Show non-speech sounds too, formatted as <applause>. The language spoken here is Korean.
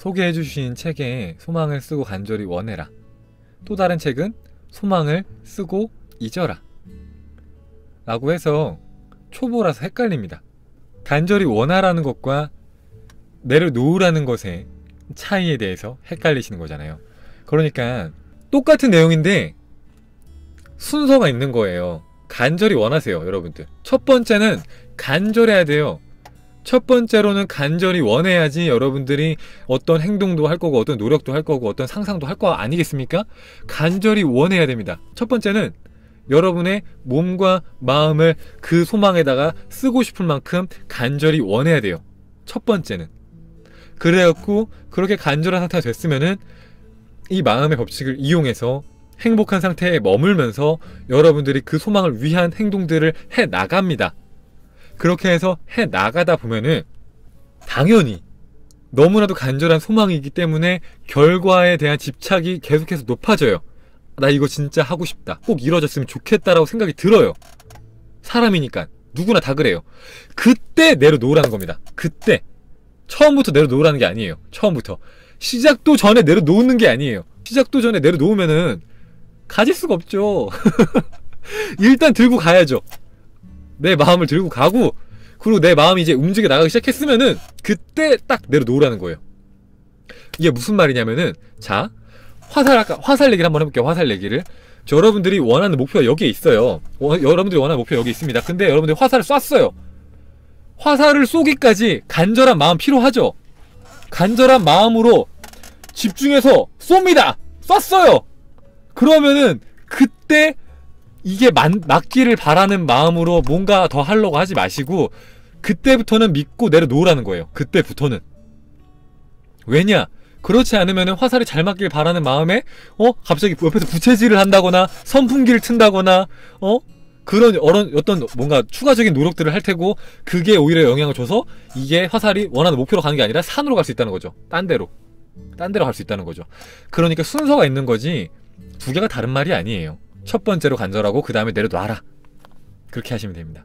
소개해 주신 책에 소망을 쓰고 간절히 원해라. 또 다른 책은 소망을 쓰고 잊어라. 라고 해서 초보라서 헷갈립니다. 간절히 원하라는 것과 내려놓으라는 것의 차이에 대해서 헷갈리시는 거잖아요. 그러니까 똑같은 내용인데 순서가 있는 거예요. 간절히 원하세요, 여러분들. 첫 번째는 간절해야 돼요. 첫 번째로는 간절히 원해야지 여러분들이 어떤 행동도 할 거고 어떤 노력도 할 거고 어떤 상상도 할 거 아니겠습니까? 간절히 원해야 됩니다. 첫 번째는 여러분의 몸과 마음을 그 소망에다가 쓰고 싶을 만큼 간절히 원해야 돼요. 첫 번째는. 그래갖고 그렇게 간절한 상태가 됐으면은 이 마음의 법칙을 이용해서 행복한 상태에 머물면서 여러분들이 그 소망을 위한 행동들을 해 나갑니다. 그렇게 해서 해 나가다 보면은 당연히 너무나도 간절한 소망이기 때문에 결과에 대한 집착이 계속해서 높아져요. 나 이거 진짜 하고 싶다. 꼭 이루어졌으면 좋겠다라고 생각이 들어요. 사람이니까. 누구나 다 그래요. 그때 내려놓으라는 겁니다. 그때. 처음부터 내려놓으라는 게 아니에요. 처음부터. 시작도 전에 내려놓는 게 아니에요. 시작도 전에 내려놓으면은 가질 수가 없죠. <laughs> 일단 들고 가야죠. 내 마음을 들고 가고 그리고 내 마음이 이제 움직여 나가기 시작했으면은 그때 딱 내려놓으라는 거예요. 이게 무슨 말이냐면은 자 화살 아까 화살 얘기를 한번 해볼게요. 화살 얘기를 저 여러분들이 원하는 목표가 여기에 있어요. 어, 여러분들이 원하는 목표 여기 있습니다. 근데 여러분들이 화살을 쐈어요. 화살을 쏘기까지 간절한 마음 필요하죠. 간절한 마음으로 집중해서 쏩니다. 쐈어요. 그러면은 그때 이게 맞, 맞기를 바라는 마음으로 뭔가 더 하려고 하지 마시고 그때부터는 믿고 내려놓으라는 거예요. 그때부터는. 왜냐? 그렇지 않으면 화살이 잘 맞길 바라는 마음에 어 갑자기 옆에서 부채질을 한다거나 선풍기를 튼다거나 어 그런 어런 어떤 뭔가 추가적인 노력들을 할 테고 그게 오히려 영향을 줘서 이게 화살이 원하는 목표로 가는 게 아니라 산으로 갈 수 있다는 거죠. 딴 데로. 딴 데로 갈 수 있다는 거죠. 그러니까 순서가 있는 거지 두 개가 다른 말이 아니에요. 첫 번째로 간절하고 그 다음에 내려놔라. 그렇게 하시면 됩니다.